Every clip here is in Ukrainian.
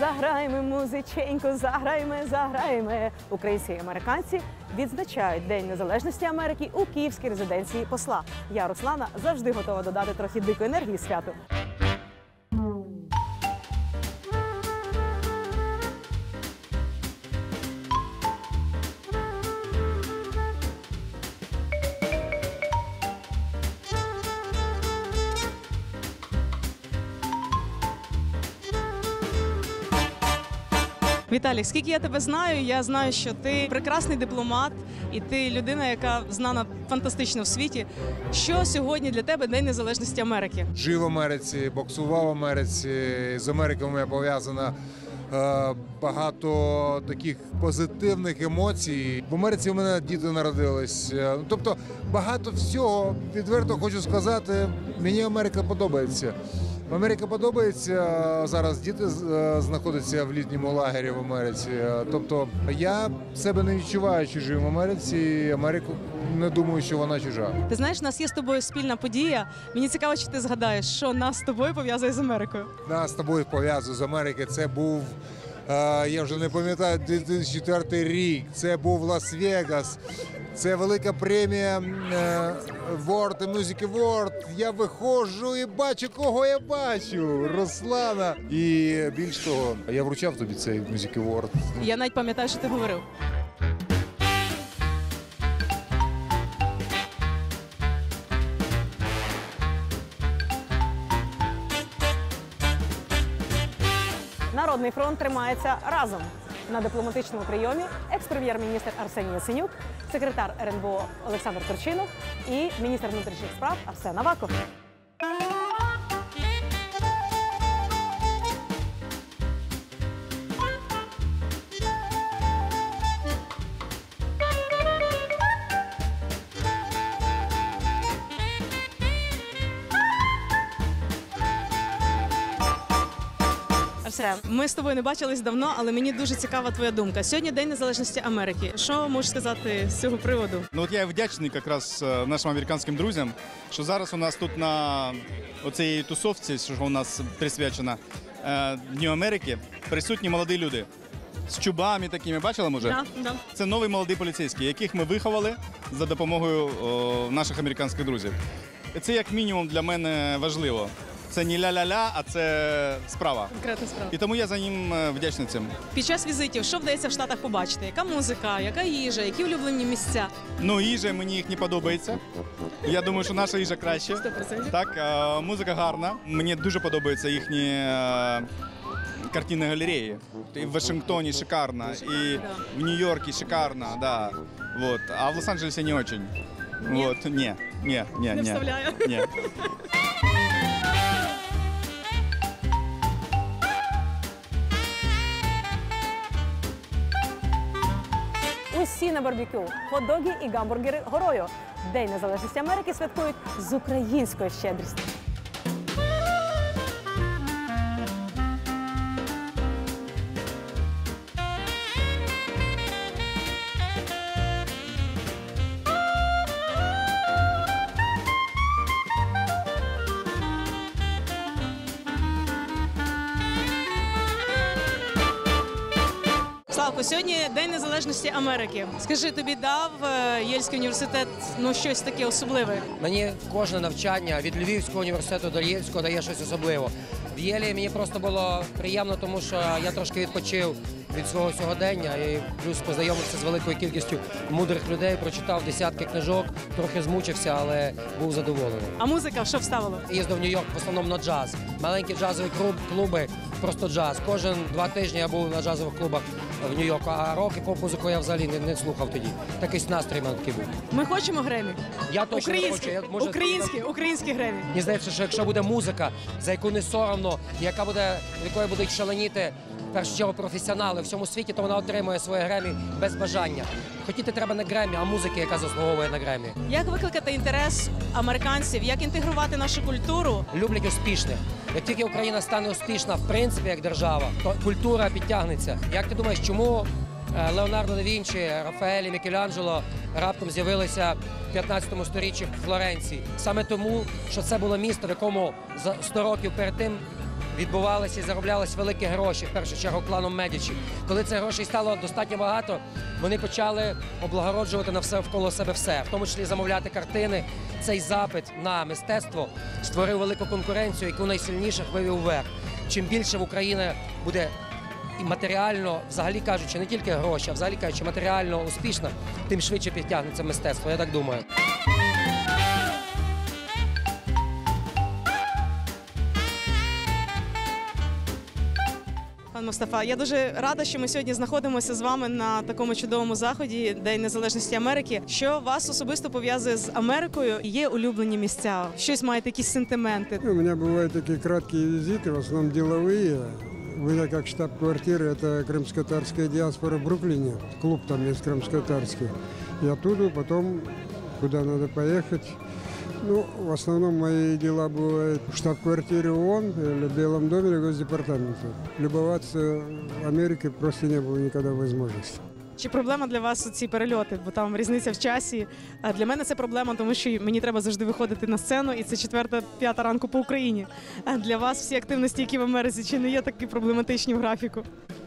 заграймо музиченьку, заграємо, заграємо. Українці і американці відзначають День Незалежності Америки у київській резиденції посла. Я Руслана завжди готова додати трохи дикої енергії святу. Віталій, скільки я тебе знаю, я знаю, що ти прекрасний дипломат і ти людина, яка знана фантастично в світі. Що сьогодні для тебе День Незалежності Америки? Жив в Америці, боксував в Америці. З Америкою у мене пов'язано е, багато таких позитивних емоцій. В Америці у мене діти народились. Е, ну, Тобто багато всього, відверто хочу сказати, мені Америка подобається. Америка подобається зараз. Діти е, знаходяться в літньому лагері в Америці. Е, Тобто я себе не відчуваю чужим в Америці. і Америку не думаю, що вона чужа. Ти знаєш, у нас є з тобою спільна подія. Мені цікаво, чи ти згадаєш, що нас з тобою пов'язує з Америкою. Нас з тобою пов'язує з Америки. Це був, я вже не пам'ятаю, 2004 рік. Це був Лас-Вегас. Це велика премія е, World Music Award. Я виходжу і бачу, кого я бачу. Руслана. І більш того, я вручав тобі цей Music Award. Я навіть пам'ятаю, що ти говорив. Народний фронт тримається разом. На дипломатичному прийомі екс-прем'єр-міністр Арсеній Яценюк, секретар РНБО Олександр Турчинов і міністр внутрішніх справ Арсен Аваков. Арсен, ми з тобою не бачились давно, але мені дуже цікава твоя думка. Сьогодні День Незалежності Америки. Що можеш сказати з цього приводу? Ну от я вдячний якраз е, нашим американським друзям, що зараз у нас тут на оцій тусовці, що у нас присвячена е, Дню Америки, присутні молоді люди з чубами такими. Бачили, може? Да, да. Це нові молоді поліцейські, яких ми виховали за допомогою о, наших американських друзів. Це як мінімум для мене важливо. Це не ля-ля-ля, а це справа. Конкретна справа. І тому я за ним е, вдячний цим. Під час візитів, що вдається в Штатах побачити? Яка музика, яка їжа, які улюблені місця? Ну, їжа мені їх не подобається. Я думаю, що наша їжа краще. 100%. Так, е, музика гарна. Мені дуже подобаються їхні е, картинні галереї. І в Вашингтоні шикарно, і в Нью-Йорке шикарно, да. Вот. А в Лос-Анджелесе не очень. Ні? Вот. Не, не, не, Не не. вставляю. Не. На барбекю, хот-доги і гамбургери горою. День Незалежності Америки святкують з українською щедрістю. Славко, сьогодні День Незалежності Америки. Скажи, тобі дав е, Єльський університет ну щось таке особливе? Мені кожне навчання від Львівського університету до Єльського дає щось особливе. В Єлі мені просто було приємно, тому що я трошки відпочив від свого сьогодення і плюс познайомився з великою кількістю мудрих людей, прочитав десятки книжок, трохи змучився, але був задоволений. А музика що вставило? Їздив в Нью-Йорк в основному на джаз. Маленькі джазові клуб, клуби, просто джаз. Кожен два тижні я був на джазових клубах в Нью-Йорку, а роки і поп-музику я взагалі не, не слухав тоді. Такий настрій мене такий був. Ми хочемо Гремі. Я точно не хочу. Я, може, українські, українські Гремі. Мені здається, що якщо буде музика, за яку не соромно, яка буде, якою будуть шаленіти першу чергу професіонали в всьому світі, то вона отримує своє Гремі без бажання. Хотіти треба не Гремі, а музики, яка заслуговує на Гремі. Як викликати інтерес американців? Як інтегрувати нашу культуру? Люблять успішних. Як тільки Україна стане успішна, в принципі, як держава, то культура підтягнеться. Як ти думаєш, чому е, Леонардо да Вінчі, Рафаель і Мікеланджело раптом з'явилися в 15 сторіччі в Флоренції? Саме тому, що це було місто, в якому за 100 років перед тим відбувалися і зароблялися великі гроші, в першу чергу кланом Медічі. Коли цих грошей стало достатньо багато, вони почали облагороджувати на все навколо себе все, в тому числі замовляти картини. Цей запит на мистецтво створив велику конкуренцію, яку найсильніших вивів вверх. Чим більше в Україні буде і матеріально, взагалі кажучи, не тільки гроші, а взагалі кажучи, матеріально успішна, тим швидше підтягнеться мистецтво. Я так думаю. Мустафа, я дуже рада, що ми сьогодні знаходимося з вами на такому чудовому заході День Незалежності Америки. Що вас особисто пов'язує з Америкою? Є улюблені місця? Щось маєте якісь сентименти? У меня бывают такие краткие визиты, в основном деловые. У меня как штаб-квартира, это крымско-татарская диаспора в Бруклине. Клуб там есть крымско-татарский. И оттуда потом, куда надо поехать. Ну, в основном мои дела бывают в штаб-квартире ООН или в Белом доме или Госдепартаменте. Любоваться Америкой просто не было никогда возможности. Чи проблема для вас ці перельоти? Бо там різниця в часі. А для мене це проблема, тому що мені треба завжди виходити на сцену, і це четверта, п'ята ранку по Україні. А для вас всі активності, які в Америці, чи не є такі проблематичні в графіку?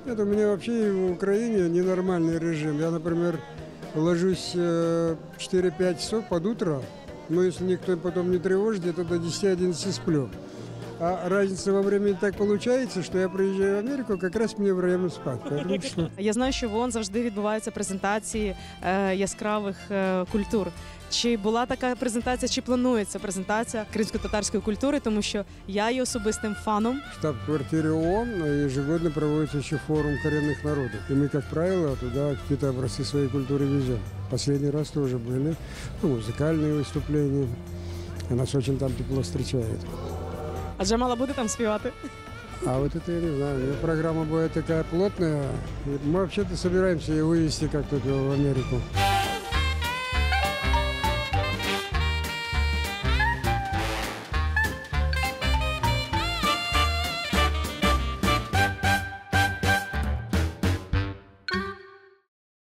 Это у меня вообще и в Украине ненормальный режим. Я, например, ложусь э, 4-5 часов под утро, но если никто потом не тревожит, я тогда до 10-11 сплю. А разница во времени так получается, что я приезжаю в Америку, как раз мне время спать. Поэтому что? Я знаю, що в ООН завжди відбуваються презентації е, яскравих е, культур. Чи була така презентація, чи планується презентація кримсько-татарської культури, тому що я є особистим фаном. В штаб-квартире ООН ежегодно проводится еще форум коренных народов. И мы, как правило, туда какие-то образцы своей культуры везем. Последний раз тоже были ну, музыкальные выступления. И нас очень там тепло встречают. А Джамала буде там співати? А вот это я не знаю. У меня программа будет такая плотная. И Мы вообще-то собираемся ее вывести как-то в Америку.